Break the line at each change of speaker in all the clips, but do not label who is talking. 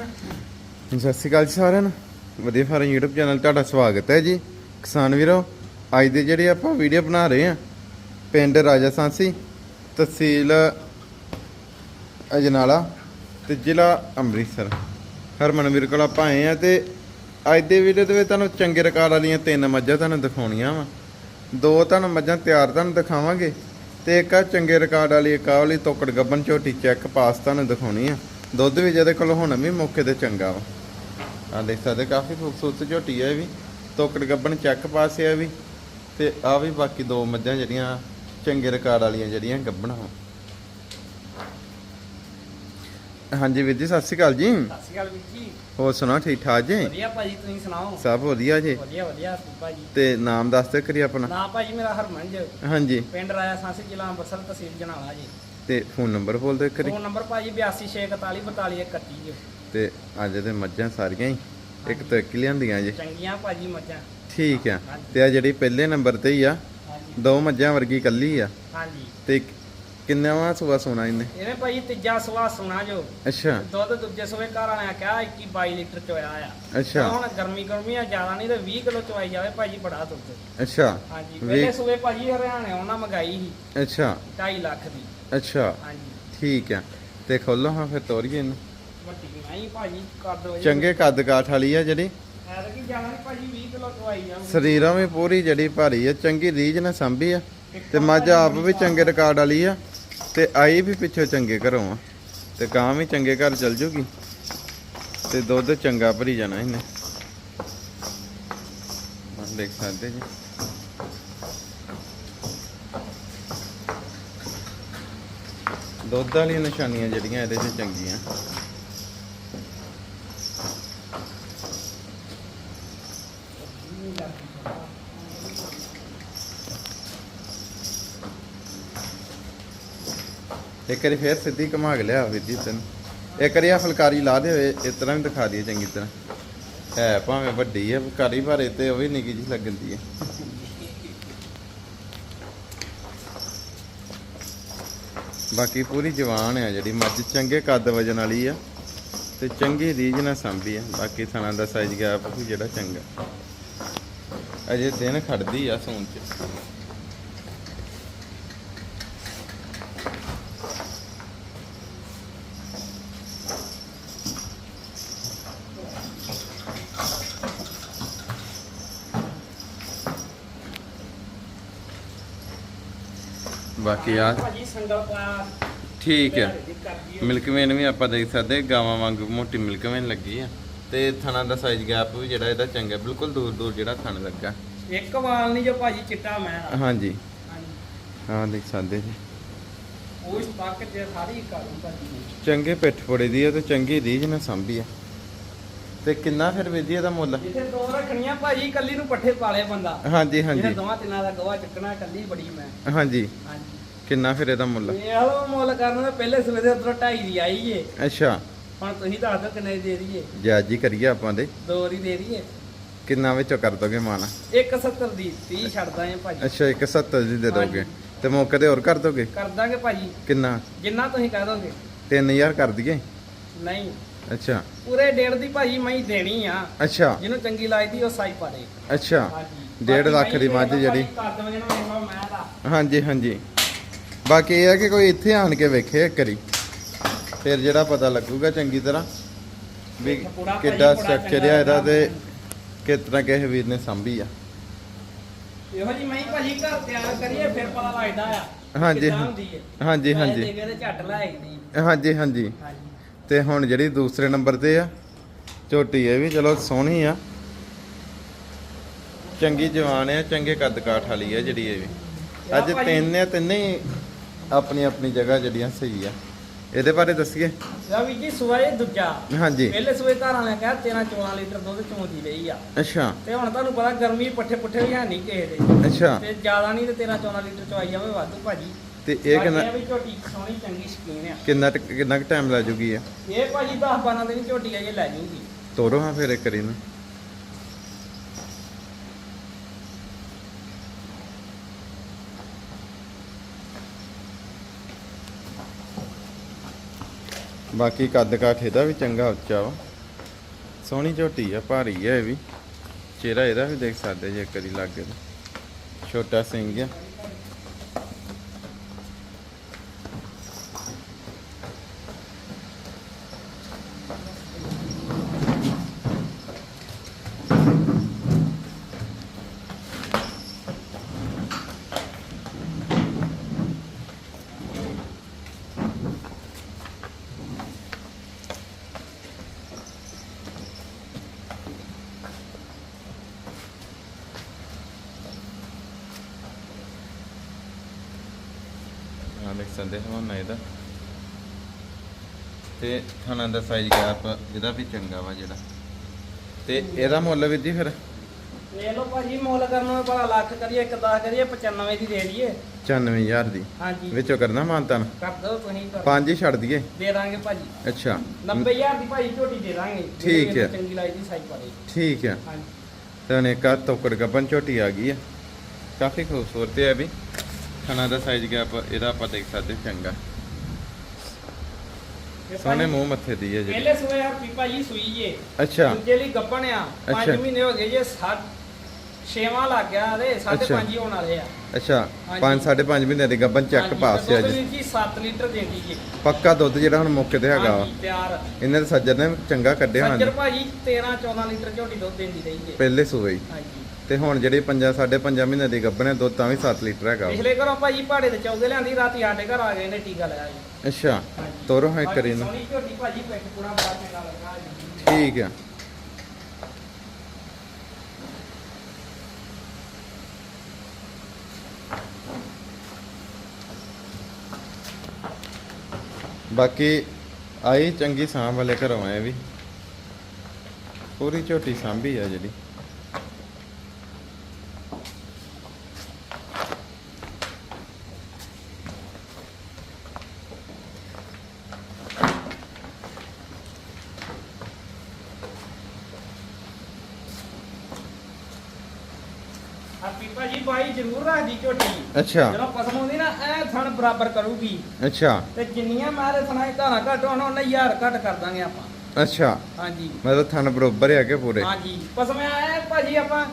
ਸਤਿ ਸ਼੍ਰੀ ਅਕਾਲ ਜੀ ਸਾਰਿਆਂ ਨੂੰ। ਵਧੀਆ ਫਾਰਮ YouTube ਚੈਨਲ ਤੁਹਾਡਾ ਸਵਾਗਤ ਹੈ ਜੀ। ਕਿਸਾਨ ਵੀਰੋ, ਅੱਜ ਦੇ ਜਿਹੜੇ ਆਪਾਂ ਵੀਡੀਓ ਬਣਾ ਰਹੇ ਆ ਪਿੰਡ ਰਾਜਾ ਸਾਂਸੀ, ਤਹਿਸੀਲ ਅਜਨਾਲਾ ਤੇ ਜ਼ਿਲ੍ਹਾ ਅੰਮ੍ਰਿਤਸਰ। ਹਰਮਨ ਵੀਰ ਕੋਲ ਆਪਾਂ ਆਏ ਆ ਤੇ ਅੱਜ ਦੇ ਵੀਡੀਓ ਦੇ ਵਿੱਚ ਤੁਹਾਨੂੰ ਚੰਗੇ ਰਿਕਾਰਡ ਵਾਲੀਆਂ ਤਿੰਨ ਮੱਝਾਂ ਤੁਹਾਨੂੰ ਦਿਖਾਉਣੀਆਂ ਵਾ। ਦੋ ਤੁਹਾਨੂੰ ਮੱਝਾਂ ਤਿਆਰ ਤੁਹਾਨੂੰ ਦਿਖਾਵਾਂਗੇ ਤੇ ਇੱਕ ਆ ਚੰਗੇ ਰਿਕਾਰਡ ਵਾਲੀ, ਇੱਕ ਆਹ ਵਾਲੀ ਤੋਕੜ ਗੱਬਨ ਝੋਟੀ ਚੈੱਕ ਪਾਸ ਤੁਹਾਨੂੰ ਦਿਖਾਉਣੀ ਆ। ਦੁੱਧ ਵੀ ਜਿਹਦੇ ਕੋਲ ਹੁਣ ਵੀ ਮੌਕੇ ਤੇ ਚੰਗਾ ਵਾ। ਆ ਦੇਖ ਸਕਦੇ ਕਾਫੀ ਖੂਬਸੂਰਤ ਝੋਟੀ ਇਹ ਵੀ। ਤੋਕੜ ਗੱਬਨ ਚੈੱਕ ਪਾਸ ਆ ਵੀ। ਤੇ ਆ ਵੀ ਬਾਕੀ ਦੋ ਮੱਝਾਂ ਜਿਹੜੀਆਂ ਚੰਗੇ ਰਿਕਾਰਡ ਵਾਲੀਆਂ ਜਿਹੜੀਆਂ ਗੱਬਣਾ ਵਾ। ਹਾਂਜੀ ਵੀਰ ਜੀ ਸਤਿ ਸ਼੍ਰੀ ਅਕਾਲ ਜੀ।
ਸਤਿ ਸ਼੍ਰੀ ਅਕਾਲ ਵੀਰ ਜੀ।
ਹੋਰ ਸੁਣਾਓ ਠੀਕ ਠਾਕ ਜੀ?
ਵਧੀਆ ਭਾਜੀ ਤੁਸੀਂ ਸੁਣਾਓ?
ਸਭ ਵਧੀਆ ਜੀ।
ਵਧੀਆ ਵਧੀਆ ਭਾਜੀ।
ਤੇ ਨਾਮ ਦੱਸ ਦਿਓ ਕਰੀ ਆਪਣਾ।
ਨਾ ਭਾਜੀ ਮੇਰਾ ਹਰਮਨ ਜੀ
ਹਾਂਜੀ।
ਪਿੰਡ ਰਾਇਆ ਸਾਂਸੀ ਜ਼ਿਲ੍ਹਾ ਅੰਮ੍ਰਿਤਸਰ ਤਹਿਸੀਲ ਜਨਾਲਾ ਜੀ।
ਤੇ ਫੋਨ ਨੰਬਰ ਬੋਲ ਦਿਓ ਕਰੀ
ਫੋਨ ਨੰਬਰ ਭਾਜੀ 8264424131 ਜੀ
ਤੇ ਅੱਜ ਤੇ ਮੱਝਾਂ ਸਾਰੀਆਂ ਹੀ? ਇੱਕ ਤੋਂ ਇੱਕ ਹੀ ਲਿਆਂਦੀਆਂ ਜੀ?
ਚੰਗੀਆਂ ਭਾਜੀ ਮੱਝਾਂ।
ਠੀਕ ਆ। ਤੇ ਆ ਜਿਹੜੀ ਪਹਿਲੇ ਨੰਬਰ ਤੇ ਹੀ ਆ ਦੋ ਮੱਝਾਂ ਵਰਗੀ ਕੱਲੀ ਆ।
ਹਾਂਜੀ।
ਤੇ ਕਿੰਨਾਵਾਂ ਸੂਆ ਸੋਨਾ ਇਹਨੇ?
ਇਹਨੇ ਭਾਜੀ ਤੀਜਾ ਸਵਾ ਸੁਣਾ ਜੋ।
ਅੱਛਾ।
ਦੁੱਧ ਦੂਜੇ ਸਵੇ ਘਰ ਵਾਲਿਆਂ ਕਿਹਾ 21 22 ਲੀਟਰ ਚੋਇਆ ਆ।
ਅੱਛਾ।
ਹੁਣ ਗਰਮੀ ਗਰਮੀ ਆ ਜ਼ਿਆਦਾ ਨਹੀਂ ਤੇ 20 ਕਿਲੋ ਚਵਾਈ ਜਾਵੇ ਭਾਜੀ ਬੜਾ ਦੁੱਧ।
ਅੱਛਾ।
ਹਾਂਜੀ। ਪਹਿਲੇ ਸੂਏ ਭਾਜੀ ਹਰਿਆਣੇ ਉਹਨਾਂ ਮੰਗਾਈ ਸੀ।
ਅੱਛਾ।
2.5 ਲੱਖ ਦੀ।
ਅੱਛਾ।
ਹਾਂਜੀ।
ਠੀਕ ਆ। ਤੇ ਖੋਲੋ ਹਾਂ ਫਿਰ ਤੋਰੀਏ ਇਹਨੂੰ।
ਵੱਡੀ ਨਹੀਂ ਭਾਜੀ ਕਰ ਦੋ ਜੀ
ਚੰਗੇ ਕੱਦ ਕਾਠ ਵਾਲੀ ਆ ਜਿਹੜੀ।
ਐਰ ਕੀ ਜਾਣਾ ਨਹੀਂ ਭਾਜੀ 20 ਕਿਲੋ ਦਵਾਈ ਜਾਊ
ਸਰੀਰਾਂ ਵੀ ਪੂਰੀ ਜੜੀ ਭਾਰੀ ਆ ਚੰਗੀ ਰੀਝ ਨਾਲ ਸੰਭੀ ਆ। ਤੇ ਮੱਝ ਆਪ ਵੀ ਚੰਗੇ ਰਿਕਾਰਡ ਵਾਲੀ ਆ। ਤੇ ਆਈ ਵੀ ਪਿੱਛੋਂ ਚੰਗੇ ਘਰੋਂ ਆ। ਤੇ ਗਾਂ ਵੀ ਚੰਗੇ ਘਰ ਚਲ ਜੂਗੀ। ਤੇ ਦੁੱਧ ਚੰਗਾ ਭਰੀ ਜਾਣਾ ਇਹਨੇ। ਆਹ ਦੇਖ ਸਕਦੇ ਜੀ। ਦੁੱਧ ਵਾਲੀਆਂ ਨਿਸ਼ਾਨੀਆਂ ਜਿਹੜੀਆਂ ਇਹਦੇ 'ਚ ਚੰਗੀਆਂ। ਇੱਕ ਵਾਰੀ ਫੇਰ ਸਿੱਧੀ ਘੁਮਾ ਕੇ ਲਿਆ ਵੀਰ ਤੈਨੂੰ। ਇੱਕ ਵਾਰੀ ਆ ਫੁਲਕਾਰੀ ਲਾ ਦੇ ਹੋਏ ਇਸ ਤਰ੍ਹਾਂ ਵੀ ਦਿਖਾ ਦਈਏ ਚੰਗੀ ਤਰ੍ਹਾਂ। ਹੈ ਭਾਵੇਂ ਵੱਡੀ ਹੈ ਫੁਲਕਾਰੀ ਪਰ ਇਹ ਤੇ ਉਹ ਵੀ ਨਿੱਕੀ ਜਿਹੀ ਲੱਗਦੀ ਹੈ ਬਾਕੀ ਪੂਰੀ ਜਵਾਨ ਆ ਜਿਹੜੀ। ਮੱਝ ਚੰਗੇ ਕੱਦ ਵਜਨ ਵਾਲੀ ਆ ਤੇ ਚੰਗੀ ਰੀਝ ਨਾਲ ਸੰਭੀ ਆ। ਬਾਕੀ ਥਣਾ ਦਾ ਸਾਈਜ਼ ਗੈਪ ਵੀ ਜਿਹੜਾ ਚੰਗਾ। ਅਜੇ ਦਿਨ ਖੜਦੀ ਆ ਸੂਣ ਚ। ਬਾਕੀ ਆ। ਠੀਕ ਆ ਮਿਲਕ ਵੇਨ ਵੀ ਆਪਾਂ ਦੇਖ ਸਕਦੇ ਗਾਵਾਂ ਵਾਂਗੂ ਮੋਟੀ ਮਿਲਕ ਵੇਨ ਲੱਗੀ ਆ। ਤੇ ਥਣਾ ਦਾ ਸਾਈਜ਼ ਗੈਪ ਵੀ ਜਿਹੜਾ ਇਹਦਾ ਚੰਗਾ ਬਿਲਕੁਲ ਦੂਰ ਦੂਰ ਜਿਹੜਾ ਥਣ ਲੱਗਾ।
ਇੱਕ ਵਾਲ ਨਹੀਂ ਜੋ ਭਾਜੀ ਚਿੱਟਾ ਮੈਂ
ਹਾਂਜੀ। ਹਾਂ ਦੇਖ ਸਕਦੇ ਜੀ।
ਉਹ ਇਸ ਪੱਕ ਜੇ ਸਾਰੀ ਕਰੂ ਭਾਜੀ।
ਚੰਗੇ ਪਿੱਠ ਫੋੜੇ ਦੀ ਆ ਤੇ ਚੰਗੀ ਰੀਝ ਨਾਲ ਸੰਭੀ ਆ। ਤੇ ਕਿੰਨਾ ਫਿਰ ਵਿਧੀ ਇਹਦਾ ਮੁੱਲ?
ਜਿੱਥੇ ਦੋ ਰੱਖਣੀਆਂ ਭਾਜੀ ਕੱਲੀ ਨੂੰ ਪੱਠੇ ਪਾਲੇ ਬੰਦਾ।
ਹਾਂਜੀ ਹਾਂਜੀ।
ਦੋਵਾਂ ਤਿੰਨਾਂ ਦਾ ਗਵਾ ਚੱਕਣਾ ਕੱਲੀ ਬੜੀ ਮੈਂ।
ਹਾਂਜੀ।
ਹਾਂਜੀ।
ਕਿੰਨਾ ਫਿਰ ਇਹਦਾ ਮੁੱਲ?
ਇਹ ਹਲੋ ਮੁੱਲ ਕਰਨ ਦੇ ਪਹਿਲੇ ਸਵੇਰੇ ਉਧਰੋਂ ਢਾਈ ਦੀ ਆਈ ਏ।
ਅੱਛਾ।
ਹੁਣ ਤੁਸੀਂ ਦੱਸ ਦਿਓ ਕਿੰਨੇ ਦੀ ਦੇ ਦਈਏ।
ਜਾਜੀ ਕਰੀਏ ਆਪਾਂ ਦੇ।
ਦੋ ਦੀ ਦੇ ਦਈਏ।
ਕਿੰਨਾ ਵਿੱਚੋਂ ਕਰ ਦੋਗੇ ਮਾਨ
170 ਦੀ 30 ਛੱਡਦਾ ਏ ਭਾਜੀ।
ਅੱਛਾ 170 ਦੀ ਦੇ ਦੋਗੇ। ਤੇ ਮੌਕੇ ਤੇ ਹੋਰ ਕਰ ਦੋਗੇ?
ਕਰ ਦਾਂਗੇ ਭਾਜੀ।
ਕਿੰਨਾ?
ਜਿੰਨਾ ਤੁਸੀਂ ਕਹਿ ਦੋਗੇ।
3000 ਕਰ ਦਈਏ?
ਨਹੀਂ।
ਅੱਛਾ।
ਪੂਰੇ ਡੇਢ ਦੀ ਭਾਜੀ ਮੈਂ ਦੇਣੀ ਆ।
ਅੱਛਾ।
ਜਿਹਨੂੰ ਚੰਗੀ ਲੱਗਦੀ ਉਹ ਸਾਈ ਪਾ ਦੇ
ਅੱਛਾ।
ਹਾਂਜੀ।
ਡੇਢ
ਬਾਕੀ
ਲੱਖ ਦੀ ਮੱਝ ਜਿਹੜੀ।
ਕਰ ਦੇਵਾਂਗੇ ਨਾ ਮੈਂ ਦਾ।
ਹਾਂਜੀ ਹਾਂਜੀ। ਬਾਕੀ ਇਹ ਹੈ ਕਿ ਕੋਈ ਇੱਥੇ ਆਣ ਕੇ ਵੇਖੇ ਇੱਕ ਵਾਰੀ। ਫਿਰ ਜਿਹੜਾ ਪਤਾ ਲੱਗੂਗਾ ਚੰਗੀ ਤਰ੍ਹਾਂ ਵੀ ਕਿੱਡਾ ਸਟਰਕਚਰ ਆ ਇਹਦਾ ਤੇ। ਕਿਸ ਤਰ੍ਹਾਂ ਕਿਸੇ ਵੀਰ ਨੇ ਸੰਭੀ ਆ।
ਇਹੋ ਜੀ ਮੈਂ ਭਾਜੀ ਘਰ ਤਿਆਰ ਕਰੀਏ ਫਿਰ ਪਤਾ ਲੱਗਦਾ ਆ
ਹਾਂਜੀ, ਹਾਂਜੀ ਹਾਂਜੀ। ਹਾਂਜੀ ਹਾਂਜੀ। ਤੇ ਹੁਣ ਜਿਹੜੀ ਦੂਸਰੇ ਨੰਬਰ ਤੇ ਆ ਝੋਟੀ ਇਹ ਵੀ ਚਲੋ ਸੋਹਣੀ ਆ। ਚੰਗੀ ਜਵਾਨ ਆ ਚੰਗੇ ਕੱਦ ਕਾਠ ਵਾਲੀ ਆ ਜਿਹੜੀ ਇਹ ਵੀ। ਅੱਜ ਤਿੰਨ ਆ ਤਿੰਨੇ ਆਪਣੀ ਆਪਣੀ ਜਗ੍ਹਾ ਜਿਹੜੀਆਂ ਸਹੀ ਆ। ਇਹਦੇ ਬਾਰੇ ਦੱਸੀਏ।
ਆ ਵੀ ਜੀ ਸੂਏ ਦੂਜਾ।
ਹਾਂਜੀ।
ਪਹਿਲੇ ਸੂਏ ਘਰ ਵਾਲਿਆਂ ਕਿਹਾ 13 14 ਲੀਟਰ ਦੁੱਧ ਚੋਂਦੀ ਰਹੀ ਆ।
ਅੱਛਾ।
ਤੇ ਹੁਣ ਤੁਹਾਨੂੰ ਪਤਾ ਗਰਮੀ ਪੱਠੇ ਪੁੱਠੇ ਵੀ ਹੈ ਨਹੀਂ ਕਿਸੇ ਦੇ।
ਅੱਛਾ।
ਤੇ ਜ਼ਿਆਦਾ ਨਹੀਂ ਤੇ 13 14 ਲੀਟਰ ਚਵਾਈ ਜਾਵੇ ਵਾਧੂ ਭਾਜੀ।
ਤੇ ਇਹ ਕਿੰਨਾ
ਵੀ ਝੋਟੀ ਸੋਹਣੀ ਚੰਗੀ ਸ਼ਕੀਨ ਆ।
ਕਿੰਨਾ ਕਿੰਨਾ ਕੁ ਟਾਈਮ ਲੱਗ ਜੂਗੀ ਆ
ਇਹ ਭਾਜੀ 10 12 ਦਿਨ ਝੋਟੀ ਅਜੇ ਲੈ ਜੂਗੀ।
ਤੋਰੋ ਹਾਂ ਫਿਰ ਇੱਕ ਨੂੰ ਬਾਕੀ ਕੱਦ ਕਾਠ ਇਹਦਾ ਵੀ ਚੰਗਾ ਉੱਚਾ ਵਾ। ਸੋਹਣੀ ਝੋਟੀ ਆ, ਭਾਰੀ ਆ ਇਹ ਵੀ। ਚਿਹਰਾ ਇਹਦਾ ਵੀ ਦੇਖ ਸਕਦੇ ਜੇ ਕਦੀ ਲੱਗੇ ਛੋਟਾ ਸਿੰਘ ਆ। ਆ ਦੇਖ ਸਕਦੇ ਹਵਾਨਾ ਇਹਦਾ। ਤੇ ਖਾਣਾ ਦਾ ਸਾਈਜ਼ ਗੈਪ ਇਹਦਾ ਵੀ ਚੰਗਾ ਵਾ ਜਿਹੜਾ। ਤੇ ਇਹਦਾ ਮੁੱਲ ਵੀ ਜੀ ਫਿਰ?
ਵੇਖ ਲਓ ਭਾਜੀ ਮੁੱਲ ਕਰਨ ਨੂੰ ਭਲਾ ਲੱਖ ਕਰੀਏ ਇੱਕ 10 ਕਰੀਏ 95 ਦੀ ਦੇ ਦਈਏ।
94000 ਦੀ?
ਹਾਂਜੀ।
ਵਿੱਚੋਂ ਕਰਨਾ ਮਾਨਤਨ
ਕਰ ਦੋ ਤੁਸੀਂ ਕਰ-
ਪੰਜ ਹੀ ਛੱਡ ਦਈਏ?
ਦੇ ਦਾਂਗੇ ਭਾਜੀ।
ਅੱਛਾ।
90000 ਦੀ ਭਾਜੀ ਝੋਟੀ ਦੇ ਦਾਂਗੇ।
ਠੀਕ ਹੈ।
ਚੰਗੀ ਲੱਗਦੀ ਸਾਈ ਪਾਰੇ
ਠੀਕ ਆ
ਹਾਂਜੀ।
ਤੇ ਅਨੇਕਾ ਤੋਕੜ ਗੱਬਨ ਝੋਟੀ ਆ ਗਈ ਆ। ਕਾਫੀ ਖੂਬਸੂਰਤ ਹੈ ਵੀ। ਖਾਣਾ ਦਾ ਸਾਈਜ਼ ਗੈਪ ਇਹਦਾ ਆਪਾਂ ਦੇਖ ਸਕਦੇ ਚੰਗਾ।
ਭਾਜੀ,
ਮੂੰਹ ਮੱਥੇ ਦੀ ਹੈ ਜਿਹੜੀ।
ਪਹਿਲੇ ਸੂਏ ਹਰਪੀ ਭਾਜੀ ਸੂਈ ਜੇ।
ਅੱਛਾ।
ਦੂਜੇ ਲਈ ਗੱਪਣ ਆ 5
ਅੱਛਾ।
ਮਹੀਨੇ ਹੋ ਗਏ ਜੇ 7 ਛੇਵਾਂ ਲੱਗ ਗਿਆ ਤੇ 5.5 ਹੋਣ ਵਾਲੇ ਆ।
ਅੱਛਾ
ਹਾਂਜੀ।
5 5.5 ਮਹੀਨੇ ਦੀ ਗੱਬਨ ਚੱਕ ਪਾਸ
ਤੇ
ਆ ਜੀ
ਜੀ 7 ਲੀਟਰ ਦੇ ਦੀਏ
ਪੱਕਾ ਦੁੱਧ ਜਿਹੜਾ ਹੁਣ ਮੌਕੇ ਤੇ ਹੈਗਾ ਵਾ।
ਹਾਂਜੀ, ਤਿਆਰ।
ਇਹਨੇ ਤਾਂ ਸੱਜਰ ਨੇ ਚੰਗਾ ਕੱਢਿਆ
ਸੱਜਰ
ਹਨ
ਭਾਜੀ 13 14 ਲੀਟਰ ਝੋਟੀ ਦੁੱਧ ਦਿੰਦੀ ਰਹੀ ਜੇ।
ਪਹਿਲੇ ਸੂਏ ਹੀ।
ਹਾਂਜੀ।
ਤੇ ਹੁਣ ਜਿਹੜੀ 5 5.5 ਮਹੀਨੇ ਦੀ ਗੱਬਨ ਹੈ ਦੁੱਧ ਤਾਂ ਵੀ 7 ਲੀਟਰ ਹੈਗਾ।
ਪਿਛਲੇ ਘਰੋਂ ਭਾਜੀ ਪਹਾੜੇ ਤੇ ਚੌਗੇ ਲਿਆਂਦੀ ਰਾਤੀ ਸਾਡੇ ਘਰ ਆ ਗਏ ਨੇ ਟੀਕਾ ਲਾਇਆ ਜੀ
ਅੱਛਾ ਤੋਰੋ ਹੈ ਕਰੀ ਨੂੰ
ਸੋਹਣੀ ਝੋਟੀ ਭਾਜੀ ਪਿੱਠ ਪੂਰਾ ਬੜਾ ਚੰਗਾ ਲੱਗਾ ਜੀ
ਠੀਕ ਆ ਬਾਕੀ ਆਈ ਚੰਗੀ ਸਾਂਭ ਵਾਲੇ ਘਰੋਂ ਆਏ ਵੀ। ਪੂਰੀ ਝੋਟੀ ਸਾਂਭੀ ਆ ਜਿਹੜੀ।
ਆਪੀ ਭਾਜੀ ਬਾਈ ਜ਼ਰੂਰ ਰੱਖਦੀ ਝੋਟੀ।
ਅੱਛਾ।
ਜਦੋਂ ਪਸਮ ਹੁੰਦੀ ਨਾ ਐ ਥਣ ਬਰਾਬਰ ਕਰੂਗੀ।
ਅੱਛਾ।
ਤੇ ਜਿੰਨੀਆਂ ਮਾਰੇ ਥਣਾਈ ਧਾਰਾਂ ਘੱਟ ਹੋਣ ਉਹਨਾਂ ਹਜ਼ਾਰ ਘੱਟ ਕਰ ਦਾਂਗੇ ਆਪਾਂ।
ਅੱਛਾ।
ਹਾਂਜੀ।
ਮਤਲਬ ਥਣ ਬਰੋਬਰ ਆ ਕੇ ਪੂਰੇ।
ਹਾਂਜੀ। ਪਸਮ ਐ ਭਾਜੀ ਆਪਾਂ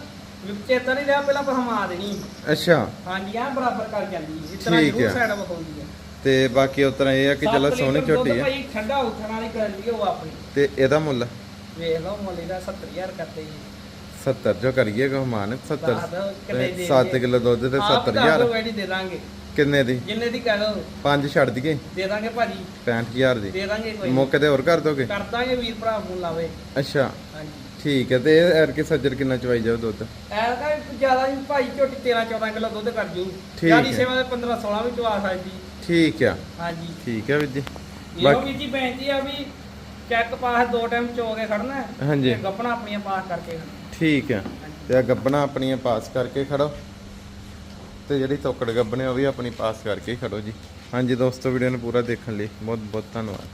ਚੇਤਾ ਨਹੀਂ ਲਿਆ ਪਹਿਲਾਂ ਪਸਮ ਦੇਣੀ।
ਅੱਛਾ।
ਹਾਂਜੀ ਐ ਬਰਾਬਰ ਕਰ ਜਾਂਦੀ। ਇਸ ਤਰ੍ਹਾਂ ਜ਼ਰੂਰ। ਸਾਈਡ ਵਿਖਾਉਂਦੀ ਹੈ
ਤੇ ਬਾਕੀ ਉਤਰਾ ਇਹ ਆ ਕਿ ਚਲੋ ਸੋਹਣੀ ਝੋਟੀ ਆ।
ਭਾਈ ਠੰਡਾ ਉੱਠਣ ਵਾਲੀ ਗਰੰਟੀ ਹੋ ਆਪਣੀ।
ਤੇ ਇਹਦਾ ਮੁੱਲ?
ਵੇਖ ਲਓ ਮੁੱਲ ਦਾ 70000 ਕਰਦੇ ਜੀ
70 ਜੋ ਕਰੀਏ ਗਹਮਾਨ 70
ਦੱਸ ਦਿਓ ਕਿੰਨੇ ਦੇ
7
ਦੇਈਏ।
ਕਿਲੋ ਦੁੱਧ ਤੇ
ਆਪ ਦੱਸ
70000
ਦਿਓ ਵੈਡੀ ਦੇ ਦਾਂਗੇ।
ਕਿੰਨੇ ਦੀ?
ਜਿੰਨੇ ਦੀ ਕਹਿ ਲਓ।
ਪੰਜ ਛੱਡ ਦਈਏ।
ਦੇ ਦਾਂਗੇ ਭਾਜੀ।
65000 ਦੀ।
ਦੇ ਦਾਂਗੇ ਕੋਈ।
ਮੌਕੇ ਤੇ ਹੋਰ ਕਰ ਦੋਗੇ?
ਕਰ ਦਾਂਗੇ ਵੀਰ ਭਰਾ ਫੋਨ ਲਾਵੇ।
ਅੱਛਾ।
ਹਾਂਜੀ।
ਠੀਕ ਹੈ ਤੇ ਇਹ ਐਰ ਕੇ ਸੱਜਰ ਕਿੰਨਾ ਚਵਾਈ ਜਾਓ ਦੁੱਧ?
ਐ ਤਾਂ ਜ਼ਿਆਦਾ ਨਹੀਂ ਭਾਈ ਝੋਟੀ 13 14 ਕਿਲੋ ਦੁੱਧ ਕਰ ਜੂ।
ਠੀਕ
ਜਿਆਦੀ। ਸੇਵਾ ਦੇ 15 16 ਵੀ ਚਵਾ ਸਕਦੀ।
ਠੀਕ ਆ।
ਹਾਂਜੀ।
ਠੀਕ ਹੈ ਵੀਰ ਜੀ।
ਵੀ ਜੀ ਬੇਨਤੀ ਆ ਵੀ ਚੈੱਕ ਪਾਸ ਦੋ ਟਾਈਮ ਚੋ ਕੇ ਖੜਨਾ।
ਹਾਂਜੀ।
ਗੱਪਣਾ ਆਪਣੀਆਂ ਪਾਸ ਕਰਕੇ
ਠੀਕ ਹੈ। ਤੇ ਆ ਗੱਬਣਾ ਆਪਣੀਆਂ ਪਾਸ ਕਰਕੇ ਖੜੋ। ਤੇ ਜਿਹੜੀ ਤੋਕੜ ਗੱਬਣੇ ਉਹ ਵੀ ਆਪਣੀ ਪਾਸ ਕਰਕੇ ਹੀ ਖੜੋ ਜੀ। ਹਾਂਜੀ ਦੋਸਤੋ ਵੀਡੀਓ ਨੂੰ ਪੂਰਾ ਦੇਖਣ ਲਈ ਬਹੁਤ ਬਹੁਤ ਧੰਨਵਾਦ।